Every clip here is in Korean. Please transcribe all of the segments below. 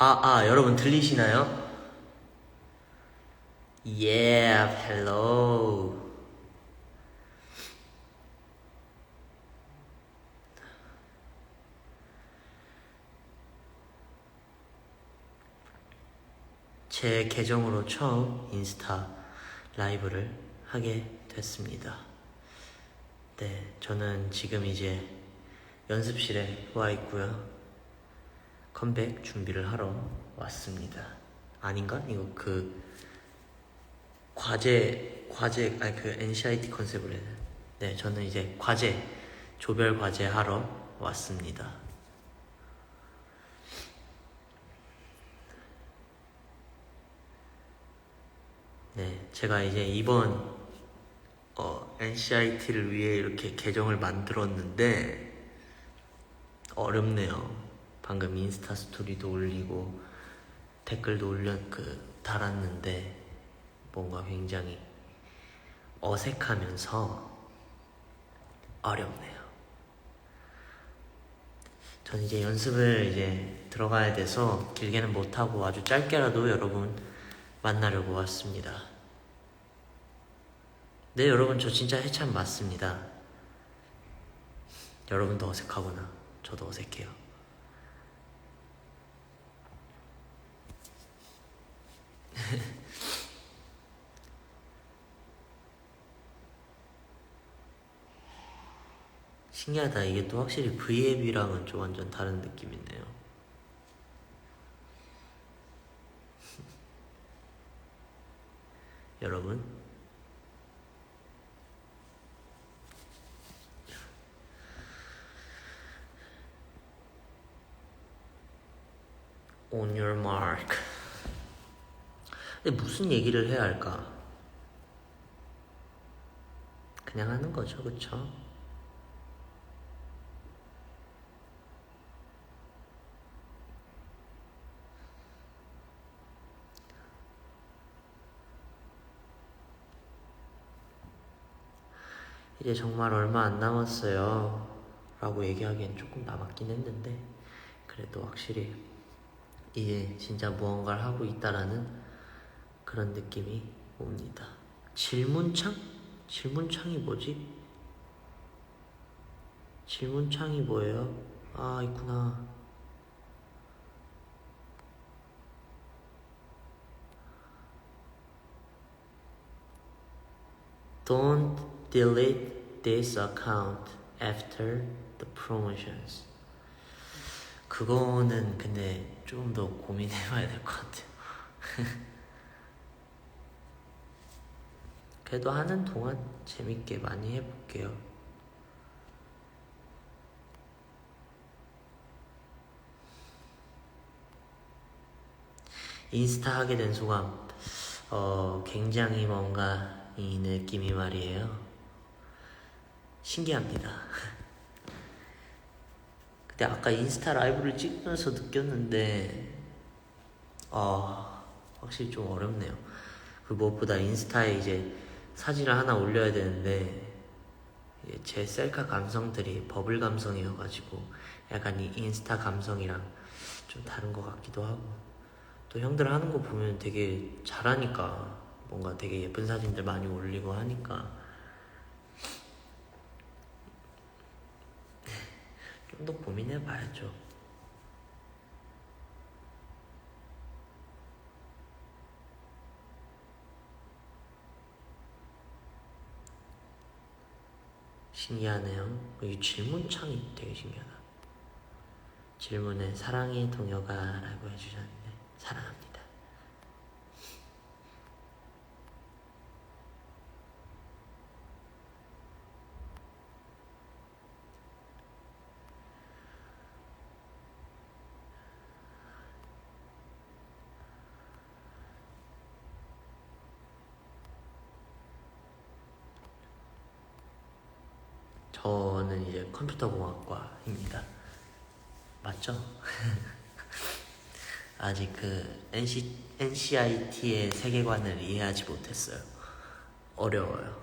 아, 아, 여러분 들리시나요? Yeah, hello. 제 계정으로 처음 인스타 라이브를 하게 됐습니다. 네, 저는 지금 이제 연습실에 와 있고요. 컴백 준비를 하러 왔습니다. 아닌가? 이거 그 과제 과제 아니 그 NCIT 컨셉으로 해야? 네, 저는 이제 과제 조별 과제 하러 왔습니다. 네, 제가 이제 이번 어, NCIT를 위해 이렇게 계정을 만들었는데 어렵네요. 방금 인스타 스토리도 올리고 댓글도 올려 그 달았는데 뭔가 굉장히 어색하면서 어렵네요. 전 이제 연습을 이제 들어가야 돼서 길게는 못하고 아주 짧게라도 여러분 만나려고 왔습니다. 네, 여러분, 저 진짜 해참 맞습니다. 여러분도 어색하구나. 저도 어색해요. 신기하다. 이게 또 확실히 V앱이랑은 좀 완전 다른 느낌이네요. 여러분, on your mark. 근데 무슨 얘기를 해야 할까? 그냥 하는 거죠, 그쵸? 이제 정말 얼마 안 남았어요. 라고 얘기하기엔 조금 남았긴 했는데, 그래도 확실히 이제 진짜 무언가를 하고 있다라는 그런 느낌이 옵니다. 질문창? 질문창이 뭐지? 질문창이 뭐예요? 아, 있구나. Don't delete this account after the promotions. 그거는 근데 좀 더 고민해봐야 될 것 같아요. 그래도 하는 동안 재밌게 많이 해볼게요. 인스타 하게 된 소감, 어, 굉장히 뭔가 이 느낌이 말이에요. 신기합니다. 근데 아까 인스타 라이브를 찍으면서 느꼈는데, 아, 확실히 좀 어렵네요. 그 무엇보다 인스타에 이제 사진을 하나 올려야 되는데, 제 셀카 감성들이 버블 감성이어가지고, 약간 이 인스타 감성이랑 좀 다른 것 같기도 하고, 또 형들 하는 거 보면 되게 잘하니까, 뭔가 되게 예쁜 사진들 많이 올리고 하니까, 좀더 고민해 봐야죠. 신기하네요. 이 질문창이 되게 신기하다. 질문에 사랑의 동요가라고 해주셨는데 사랑합니다. 저는 이제 컴퓨터공학과입니다. 맞죠? 아직 그 NC, NCIT의 세계관을 이해하지 못했어요. 어려워요.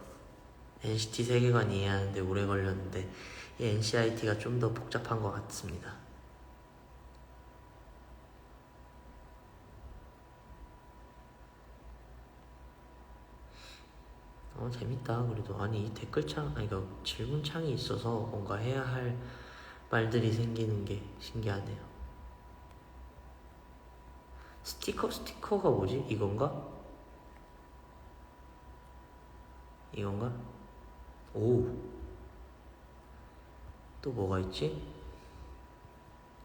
NCT 세계관 이해하는데 오래 걸렸는데 이 NCIT가 좀 더 복잡한 것 같습니다. 어 재밌다. 그래도 아니 이 댓글창 아니 그 질문창이 있어서 뭔가 해야 할 말들이 생기는 게 신기하네요. 스티커 스티커가 뭐지? 이건가? 이건가? 오 또 뭐가 있지?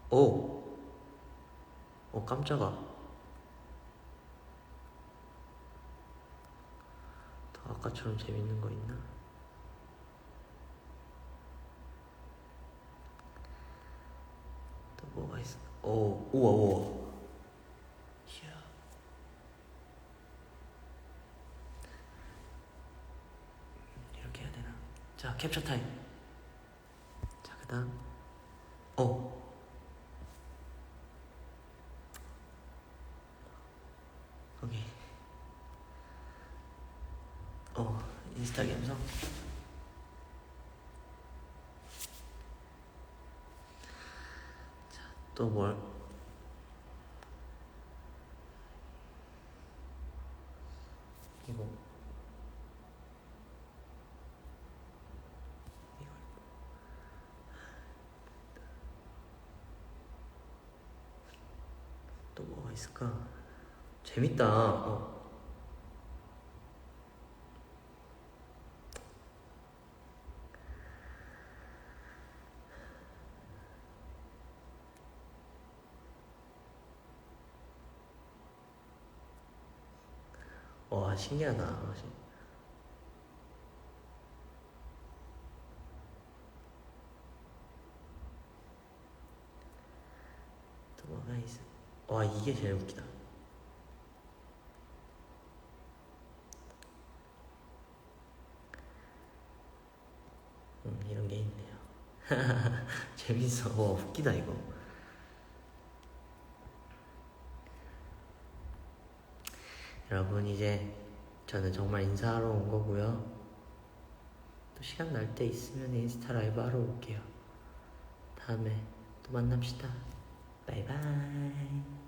오. 어, 깜짝아. 더 아까처럼 재밌는 거 있나? 또 뭐가 있어? 오, 우와, 우와. 이렇게 해야 되나? 자, 캡처 타임. 자, 그 다음. 어. 오케이. 어, 인스타 감성. 자, 또 뭘? 이거. 또 뭐가 있을까? 재밌다. 어. 와 신기하다. 뭐가 있어? 와 이게 제일 웃기다. 음, 이런 게 있네요. 재밌어. 와, 웃기다, 이거. 여러분, 이제 저는 정말 인사하러 온 거고요. 또 시간 날 때 있으면 인스타 라이브 하러 올게요. 다음에 또 만납시다. 바이바이.